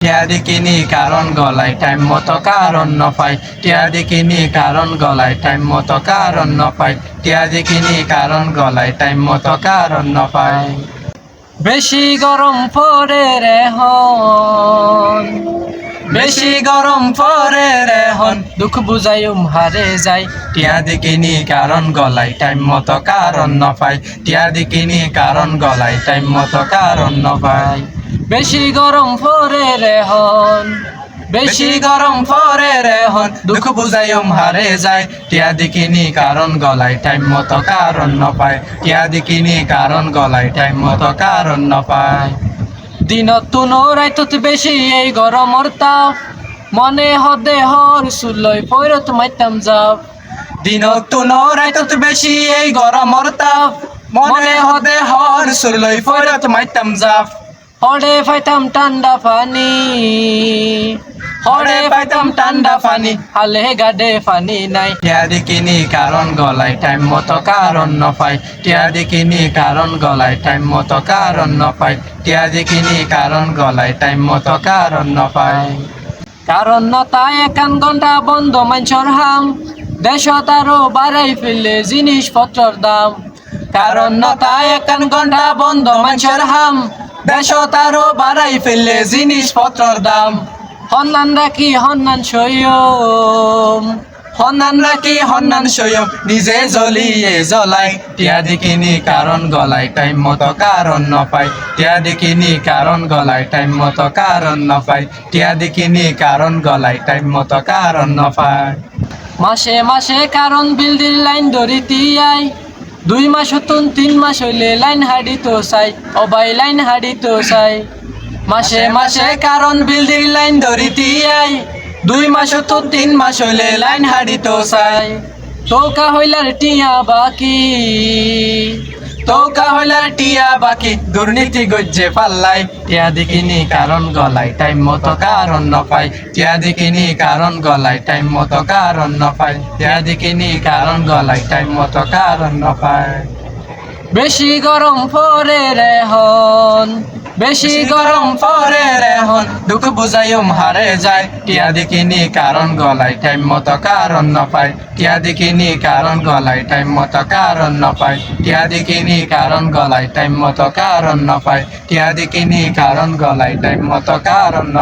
টিয়া দেখিনি কারণ গলায় টাইম মতো কারণ ন পাই টিয়া দেখিনি কারণ গলায় টাইম মতো কারণ ন পাই টিয়া দেখিনি কারণ গলায় টাইম মতো কারণ ন পাই বেশি গরম পরে রে হন বেশি গরম পরে রে হন দুঃখ বুঝাইম হারে যাই। টিয়া দেখিনি কারণ গলায় টাইম মতো কারণ ন পাই টিয়া দেখিনি কারণ গলায় টাইম মতো কারণ ন বেশি গরম পরে রে হন, বেশি গরম পরে রে হন, দুঃখ বুঝাইম হারে যায়। টিয়া দেখিনি কারণ, গলায় টাইম মতো কারণ ন পায়। টিয়া দেখিনি কারণ, গলায় টাইম মতো কারণ ন পায়। দিনত তুনো রাইতত বেশি এই গরমর তাপ। মনে হদে হর সুলই পৈরত মাইতাম যাব দিনত তুনো রাইতত বেশি এই গরমর তাপ। মনে হদে হর সুলই পৈরত মাইতাম যাব হরে পাইতাম ঠান্ডা পানি হরে পাইতাম ঠান্ডা পানি হালে গাডে পানি নাই। টিয়া দেখিনি কারণ গলায় টাইম মতো কারণ ন পাই। টিয়া দেখিনি কারণ গলায় টাইম মতো কারণ ন পাই। টিয়া দেখিনি কারণ গলায় টাইম মতো কারণ ন পাই। কারণ ন তাই একান ঘণ্টা বন্ধ মাঞ্চর হাম। দেশত আরও বাড়াই ফেললে জিনিসপত্রর দাম। কারণ ন তাই একান ঘণ্টা বন্ধ মাঞ্চর হাম। দেশত আরও বাড়াই ফেললে জিনিসপত্রর দাম। হন্নান রাখি হন্নান সয়ম? হন্নান রাখি হন্নান সয়ম? নিজে জ্বলিয়ে জ্বলাই। টিয়া দেখিনি কারণ গলায় টাইম মতো কারণ ন পাই। টিয়া দেখিনি কারণ গলায় টাইম মতো কারণ ন পাই। টিয়া দেখিনি কারণ গলায় টাইম মতো কারণ ন পাই। মাসে মাসে কারণ বিল্ডিং লাইন ধরিতি আই দুই মাস হতুন তিন মাস হইলে লাইন হাড়ি তো চাই। অবাই লাইন হাড়ি তো চাই। মাসে মাসে কারণ বিল্ডিং লাইন ধরিতি আই দুই মাস তো তিন মাস হইলে লাইন হাড়ি তো চাই। তোকা হইলার টিয়া বাকি। তোকা হইলার টিয়া বাকি। দুর্নীতি গজ্জে পাল্লাই টিয়া দেখিনি কারণ গলায় টাইম মতো কারণ ন পাই টিয়া দেখিনি কারণ গলায় টাইম মতো কারণ ন পাই টিয়া দেখিনি কারণ গলায় টাইম মতো কারণ ন পাই বেশি গরম পরে রে হন। বেশি গরম পরে রেহন দুঃখ বুঝাইম হারে যায়। টিয়া দেখিনি কারণ, গলায় টাইম মতো কারণ ন পাই। টিয়া দেখিনি কারণ, গলায় টাইম মতো কারণ ন পাই। টিয়া দেখিনি কারণ, গলায় টাইম মতো কারণ ন পাই। টিয়া দেখিনি কারণ, গলায় টাইম মতো কারণ ন